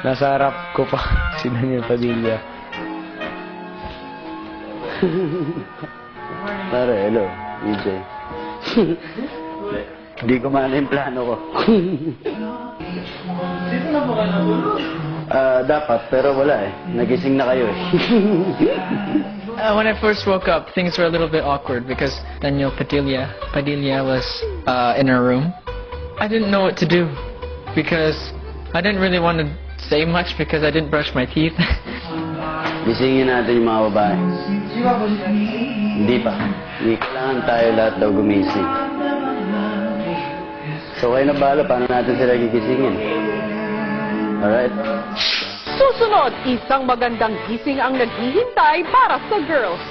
Nasa harap ko pa si Daniel Padilla. Pare, hello, EJ. Hindi ko maano yung plano ko. Dito na po kayo natulog. Ah, dapat, pero wala eh. Nagising na kayo eh. Uh, when I first woke up, things were a little bit awkward because Daniel Padilla, Padilla was uh, in her room. I didn't know what to do because I didn't really want to say much because I didn't brush my teeth. Gisingin natin yung mga babae. Di ba po siya? Hindi pa. Hindi kailangan tayo lahat daw gumising. So kayo na bahala, paano natin sila gigisingin? Alright? Susunod, isang magandang gising ang naghihintay para sa girls.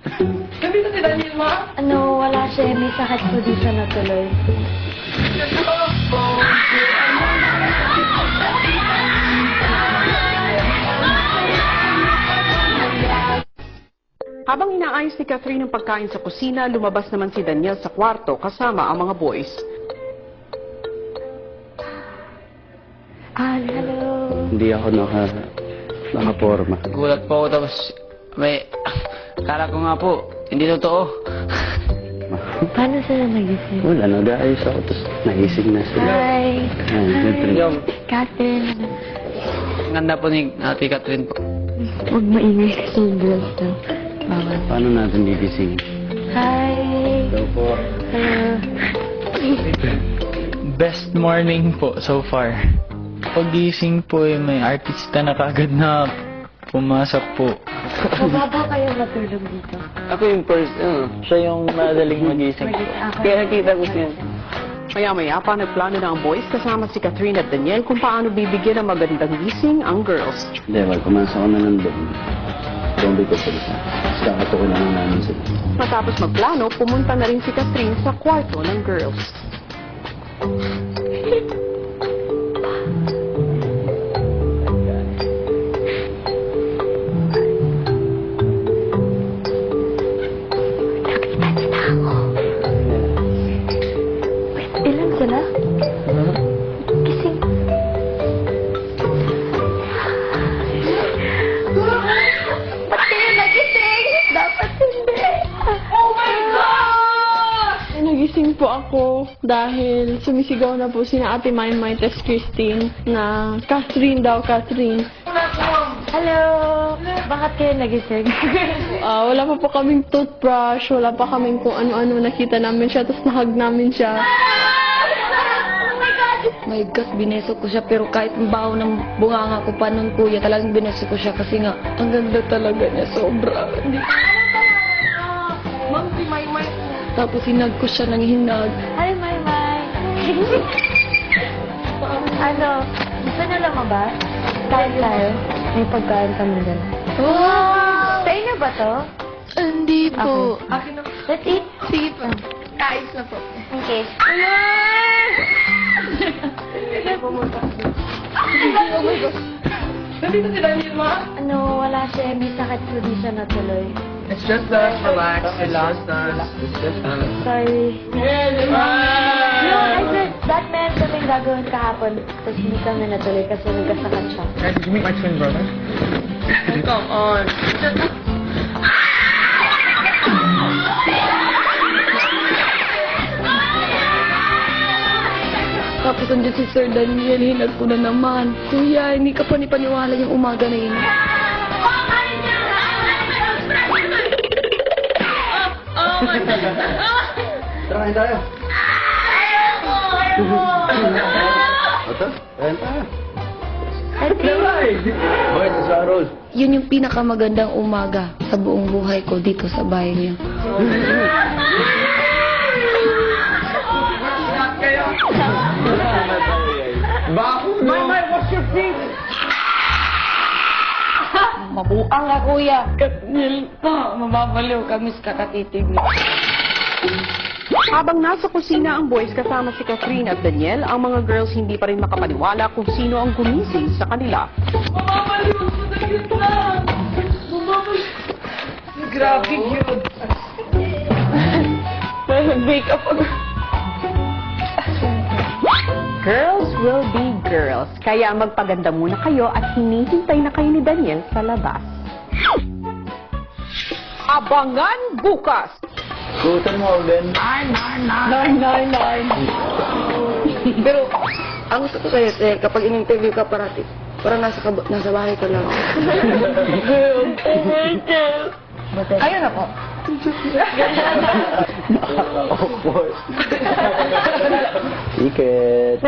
Nandito si Daniel, ma? Ano, wala siya. May sakit po di siya natuloy. Habang inaayos ni Catherine ang pagkain sa kusina, lumabas naman si Daniel sa kwarto kasama ang mga boys. Ah, hello. Hindi ako naka, nakaporma. Gulat po ako tapos may... Kala ko nga po, hindi totoo. Paano sila nagising? Wala, nag-aayos ako, tapos nagising na sila. Hi. Ay, siyempre. Yung, Catherine. ang ganda po ni Ate Catherine po. Huwag maingay kasi yung girls daw. Bawal. Paano natin gigising? Hi. Hello po. Hello. Best morning po so far. Pagising po eh, may artista na kagad na pumasok po. Mababa kayo matulog dito. Ako yung first, ano, siya yung madaling magising. Kaya nakita ko siya. Maya-maya pa nagplano na ang boys kasama si Catherine at Daniel kung paano bibigyan ng magandang gising ang girls. Hindi, wag pumasok ko na lang doon. Zombie ko sila. Tapos kakatukin na lang namin sila. Matapos magplano, pumunta na rin si Catherine sa kwarto ng girls. Ako dahil sumisigaw na po sina Ate May May Tess Christine na Catherine daw, Catherine. Hello. Bakit kayo nagising? Ah, wala pa po kaming toothbrush, wala pa kaming kung ano-ano nakita namin siya, tapos nahag namin siya. My God, bineso ko siya pero kahit ang baho ng bunganga ko pa nun kuya, talagang bineso ko siya kasi nga, ang ganda talaga niya, sobra. Hindi- Tapos hinag ko siya ng hinag. Hi, May May. ano, gusto niyo lumabas? Kain tayo. May pagkain kami dun. Wow! Sa inyo ba to? Hindi po. Akin na. Let's eat. Sige po. Kain na po. Okay. Nandito si Daniel, ma? Ano, wala siya. May sakit po di siya natuloy. It's just us, relax, relax, relax. It's just us. Sorry. No, I said, that meant kaming gagawin kahapon. Tapos hindi kami natuloy kasi nagkasakit siya. Did you meet my twin brother? Come on. Tapos andyan si Sir Daniel, hinag ko na naman. Kuya, hindi ka pa nipaniwala yung umaga na yun. Tara, kain tayo. Ito, kain tayo. Boy, ito sa Rose. Yun yung pinakamagandang umaga sa buong buhay ko dito sa bahay niya. May May, what's your thing? Mabuang nga kuya. Katnil pa, mababaliw kami sa kakatitig niya. Habang nasa kusina ang boys kasama si Catherine at Daniel, ang mga girls hindi pa rin makapaniwala kung sino ang gumising sa kanila. Mababaliw sa Daniel lang. Mababaliw. Grabe yun. Nag-makeup ako. Girls will be girls. Kaya magpaganda muna kayo at hinihintay na kayo ni Daniel sa labas. Abangan bukas! Gutan mo, Ben. Nine, nine, nine. Pero, ang gusto ko sa'yo, te, kapag in-interview ka parati, parang nasa, kab- nasa bahay ka lang. Ayun ako. Nakaka-awkward. Ticket.